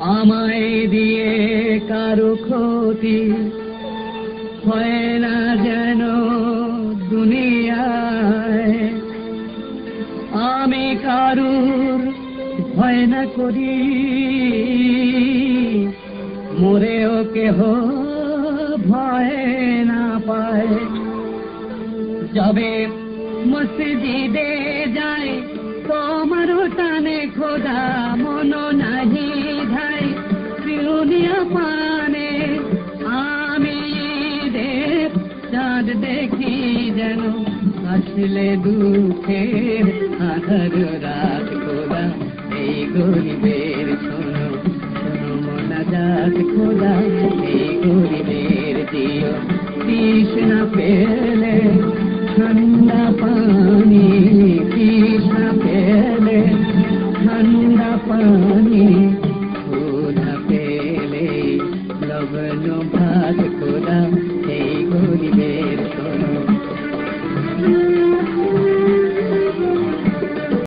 আমায় দিয়ে কারও ক্ষতি হয় না যেন দুনিয়ায়। আমি কারুর ভয় না করি, মরেও কেহ ভয় না পায়। যাবে মসজিদে যায় পানে আমি দেব চাঁদ দেখি যেন আসলে দুঃখের আধার রাত খোদা এই গরিবের শোনো শোনো মোনাজাত খোদা এই গরিবের দিও তৃষ্ণা পেলে of a no party for them.